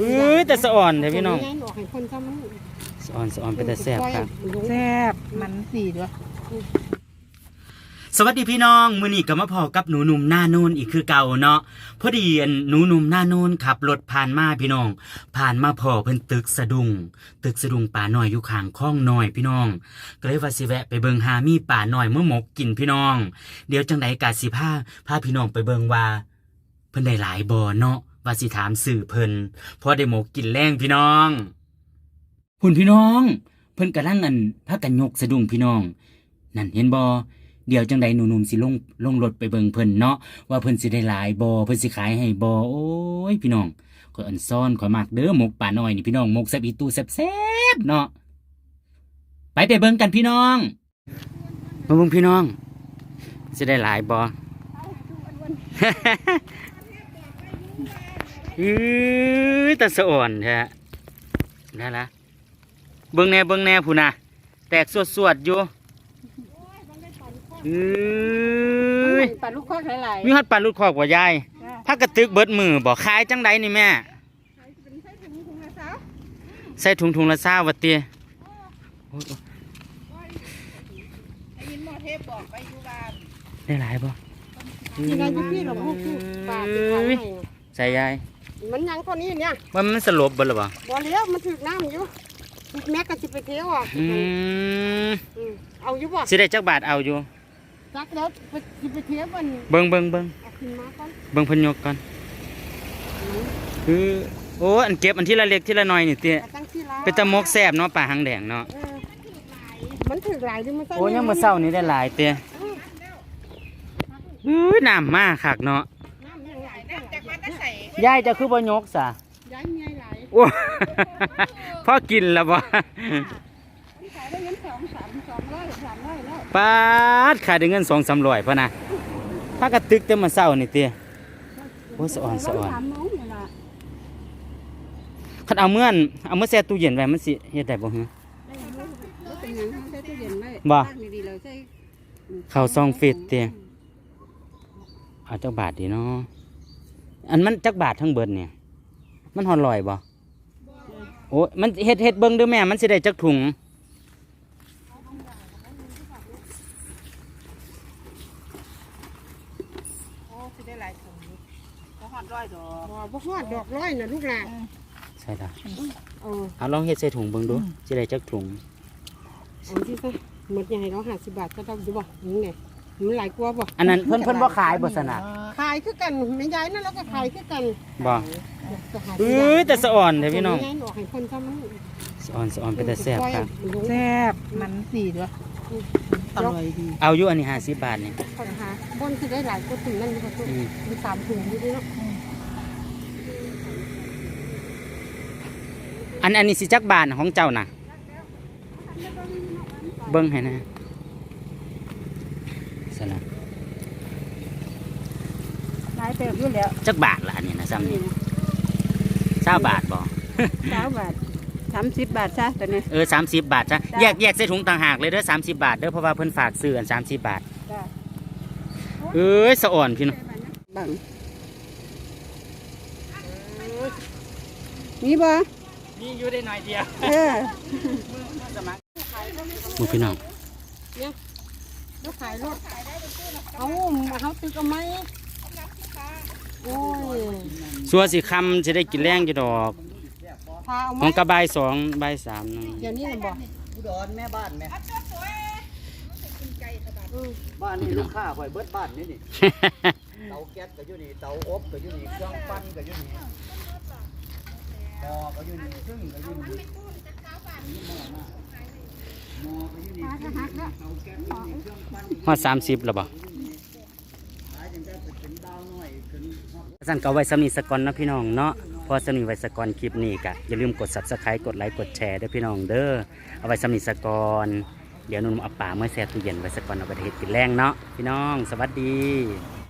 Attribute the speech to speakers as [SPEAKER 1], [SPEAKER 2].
[SPEAKER 1] เอ้ยแต่สะอ่อนเถอะพี่น้อง
[SPEAKER 2] ให้หลอกให้คนซ้ำมัน
[SPEAKER 1] สะอ่อนสะอ่อนเป็นแต่แซ่บครับ
[SPEAKER 3] แซ่บมันสีด้วย
[SPEAKER 1] สวัสดีพี่น้อง มื้อนี้ก็มาพอกับหนูหนุ่มหน้านูนอีกคือเก่าเนาะพอดีอันหนูหนุ่มหน้านูนขับรถผ่านมาพี่น้อง ผ่านมาพอเพิ่นตึกสะดุงตึกสะดุงป่าน้อยอยู่ข้างคลองน้อยพี่น้องก็เลยว่าสิแวะไปเบิงหามีป่าน้อยเมื่อหมกกินพี่น้อง เดี๋ยวจังไดกาสิพาพาพี่น้องไปเบิงว่า เพิ่นได้หลายบ่เนาะ ว่าสิถามสื่อเพิ่นพอได้หมกกินแรงพี่น้องหุ่นพี่น้อง เพิ่นกำลังอันพากันยกสะดุงพี่น้อง นั่นเห็นบ่เดี๋ยวจังใดหนุ่มๆสิลงลงรถไปเบิงเพิ่นเนาะว่าเพิ่นสิได้หลายบ่เพิ่นสิขายให้บ่โอ้ยพี่น้องก็อันซ่อนขอยมากเด้อหมกป่าน้อยนี่พี่น้องหมกแซบอีตูแซบๆเนาะไปไปเบิ่งกันพี่น้องมาเบิงพี่น้องสิได้หลายบอ อแต่สะอ่อนแท้นั่นละเบิ่งแน่เบิ่งแน่ผู้น่ะ แตกสวดๆอยู่อือ
[SPEAKER 2] ปลาลูกคอกหลาย
[SPEAKER 1] มีฮอดปลาลูกคอกบ่ยายพักกระตึกเบิดมือบ่ขายจังไดนี่แม่ใส่ถุงถุงละซาววัดเตียโอ้ยได้หลายบ่
[SPEAKER 2] ๆยังไงพวกพี่เราพวกพี่ปลาที่ขายให้
[SPEAKER 1] ใส่ยาย
[SPEAKER 2] มันยังเท่านี้เนี่ย
[SPEAKER 1] ว่ามันสลบเบิดหรือบ่
[SPEAKER 2] บ่เลี้ยวมันถึกน้ำอยู่แม่ก็สิไปเที่ยวอะ
[SPEAKER 1] อืม
[SPEAKER 2] อืมเอาอยู่บ่
[SPEAKER 1] สิได้จักบาทเอาอยู่
[SPEAKER 2] จักแล้วไปสิไปเที่ยวมัน
[SPEAKER 1] เบิ่งเบิ่งเบิ่ง
[SPEAKER 2] เอาขึ้นมาก่อน
[SPEAKER 1] เบิ่งเพิ่นยกก่อนคือโอ้อันเก็บอันที่ละเล็กที่ละน้อยนี่เตี้ย
[SPEAKER 2] เอาตั้งที่ร้าน
[SPEAKER 1] เป็นตะมกแซ่บเนาะปลาหางแดงเนาะ
[SPEAKER 2] เออมันถึกหลายดิมันใส่
[SPEAKER 1] โอ้ยังมื้อเช้านี้ได้หลายเตี้ยอุ้ยน้ำมาคักเนาะ
[SPEAKER 2] ยายจะ
[SPEAKER 1] คือบ่ยกซะ
[SPEAKER 2] ย้ายเมียหลาย
[SPEAKER 1] โอ้พอกินแล้วบ่
[SPEAKER 2] ที่ขายได้เงินสองสามสองร้อยสามร้อยแล้ว
[SPEAKER 1] ปาดขายได้เงิน2 300พะนะถ้ากระตึกแต่มื้อเช้านี่เตี้ยโอ้ยสะอ่อนสะอ่อน
[SPEAKER 2] สามโมงนี่ล่ะ
[SPEAKER 1] คันเอาเมื่อนเอาเมื่อแช่ตู้เย็นไว้มันสิเฮ็ดได้บ่ฮะ
[SPEAKER 2] แล้วเป็นหยังใช้ตู้เย็นไว้
[SPEAKER 1] บ่
[SPEAKER 2] ตั้งดีๆเลยใช้
[SPEAKER 1] ข้าวซองฟิตเตี้ยเอาจักบาทดีเนาะ อันมันจักบาททั้งเบิดเนี่ย มันฮอดลอยบ่โอ้ยมันเฮ็ดเฮ็ดเบิ่งเด้อแม่ มันสิได้จักถุง
[SPEAKER 3] โอ้สิได้หลายถุงอยู่ก็หอดร้อยดอก
[SPEAKER 2] บ่บ่ฮอดดอกร้อยนะลูกหลาน
[SPEAKER 1] ใช่ละ
[SPEAKER 2] เออ
[SPEAKER 1] เอาลองเฮ็ดใส่ถุงเบิ่งดูสิได้จักถุง
[SPEAKER 2] อันที่ซะหมดยังไงเรา50บาทก็ต้องอยู่บ่นี่ไงมันหลายกว่าบ่
[SPEAKER 1] อันนั้นเพิ่นเพิ่นบ่ขายบ่สนะ
[SPEAKER 2] ขายคือกันแม่ยายนั่นเราก็ขายคือกัน
[SPEAKER 1] บ่
[SPEAKER 2] ก็ขาย
[SPEAKER 1] เอ้ยแต่สะอ่อนเด้อพี่น้อง
[SPEAKER 2] แม่หลอกให้คนซ้ำมัน
[SPEAKER 1] สะอ่อนสะอ่อนเป็นแต่แซ่บครับ
[SPEAKER 3] แซ่บมันสีด้วยอร่อยดี
[SPEAKER 1] เอาอยู่อันนี้50บาทนี่
[SPEAKER 2] คนหาบนคือได้หลายกว่าถุงนั่นอยู่ก็ถุง
[SPEAKER 1] อืม
[SPEAKER 2] มีสามถุงอยู่ด้วยเนาะ
[SPEAKER 1] อันอันนี้สิจักบาทของเจ้าน่ะเบิ่งให้นะสนะ
[SPEAKER 3] หลายเติบอยู่แล้ว
[SPEAKER 1] จักบาทล่ะอันนี้นะซ้ำนี่20บาทบ่
[SPEAKER 3] เก้าบาทสามสิบบาทซะตอนนี้
[SPEAKER 1] เออ30บาทจ้ะ
[SPEAKER 3] จ้ะ
[SPEAKER 1] แยกแยกใส่ถุงต่างหากเลยเด้อ30บาทเด้อเพราะว่าเพิ่นฝากซื้ออัน30บาท
[SPEAKER 3] จ้ะ
[SPEAKER 1] เอ้ยสะอ่อนพี่น้อง
[SPEAKER 2] บังนี่บ่
[SPEAKER 1] มีอยู่ได้หน่อยเดียว
[SPEAKER 2] เออ
[SPEAKER 1] หมูพี่น้อง
[SPEAKER 2] แล้วขายรถเอาเขาตึกเอาไหมโอ้ย
[SPEAKER 1] สัวสิคำจะได้กินแรงจะดอก
[SPEAKER 2] พาเอาไห
[SPEAKER 1] ข
[SPEAKER 2] ม
[SPEAKER 1] องกระบายสองใบายสามนึง
[SPEAKER 2] เดี๋ยวนี้น่ะบ่
[SPEAKER 4] อุดรแม่บ้านแม่
[SPEAKER 2] อืม
[SPEAKER 4] บ้านนี่ลูกค้าไว้เบิดบ้านนี่นี่ เตาแก๊สก็อยู่นี่เตาอบก็อยู่นี่เครื่องปั้นก็อยู่นี่หม้อก็อยู่นี่ซึ่งก็อยู่นี่หม้อมาหม้อก็อยู่นี่ซึ่งก็อยู่นี่เตาแก๊สอยู่นี่เครื่องปั้นอยู่
[SPEAKER 1] ฮอดสามสิบแล้วบ่
[SPEAKER 4] ขายจังแต่เป็นดาวน้อยขึ้นฮอด
[SPEAKER 1] สั่นก็ไว้สมีสกอนเนาะพี่น้องเนาะพอสมีไว้สกอนคลิปนี้กะอย่าลืมกด subscribe กดไลค์กดแชร์ด้วยพี่น้องเด้อเอาไว้สมีสกอนเดี๋ยวหนุ่มเอาป่าเมื่อแช่ตู้เย็นไว้สกอนเอาไปเห็ดกินแรงเนาะพี่น้อง สวัสดี